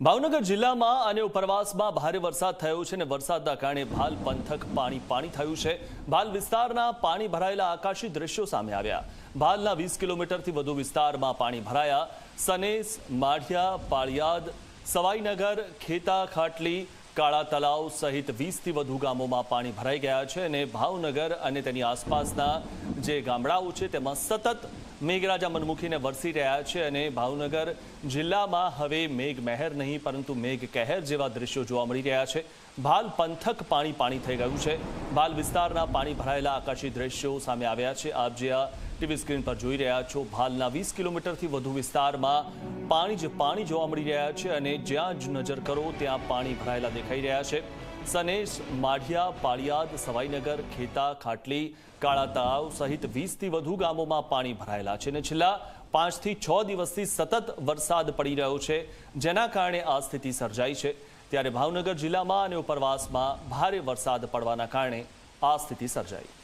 ભાવનગર જિલ્લામાં અને ઉપરવાસમાં ભારે વરસાદ થયો છે અને વરસાદના કારણે ભાલ પંથક પાણી પાણી થયું છે. ભાલ વિસ્તારના પાણી ભરાયેલા આકાશી દ્રશ્યો સામે આવ્યા. ભાલના વીસ કિલોમીટરથી વધુ વિસ્તારમાં પાણી ભરાયા. સનેસ, માઢિયા, પાળિયાદ, સવાઈનગર, ખેતા, ખાટલી કાળા તલાવ સહિત વીસથી વધુ ગામોમાં પાણી ભરાઈ ગયા છે અને ભાવનગર અને તેની આસપાસના જે ગામડાઓ છે તેમાં સતત મેઘરાજા મનમુખીને વરસી રહ્યા છે અને ભાવનગર જિલ્લામાં હવે મેઘ મહેર નહીં, પરંતુ મેઘ કહેર જેવા દ્રશ્યો જોવા મળી રહ્યા છે. ભાલ પંથક પાણી પાણી થઈ ગયું છે. ભાલ વિસ્તારના પાણી ભરાયેલા આકાશી દ્રશ્યો સામે આવ્યા છે. આપ જે આ ટીવી સ્ક્રીન પર જોઈ રહ્યા છો. ભાલના વીસ કિલોમીટરથી વધુ વિસ્તારમાં પાણી જ પાણી જોવા મળી રહ્યા છે અને જ્યાં જ નજર કરો ત્યાં પાણી ભરાયેલા દેખાઈ રહ્યા છે. સનેશ, માઢિયા, પાળિયાદ, સવાઈનગર, ખેતા, ખાટલી કાળા તળાવ સહિત વીસથી વધુ ગામોમાં પાણી ભરાયેલા છે અને છેલ્લા પાંચથી છ દિવસથી સતત વરસાદ પડી રહ્યો છે, જેના કારણે આ સ્થિતિ સર્જાઈ છે. ત્યારે ભાવનગર જિલ્લામાં અને ઉપરવાસમાં ભારે વરસાદ પડવાના કારણે આ સ્થિતિ સર્જાઈ.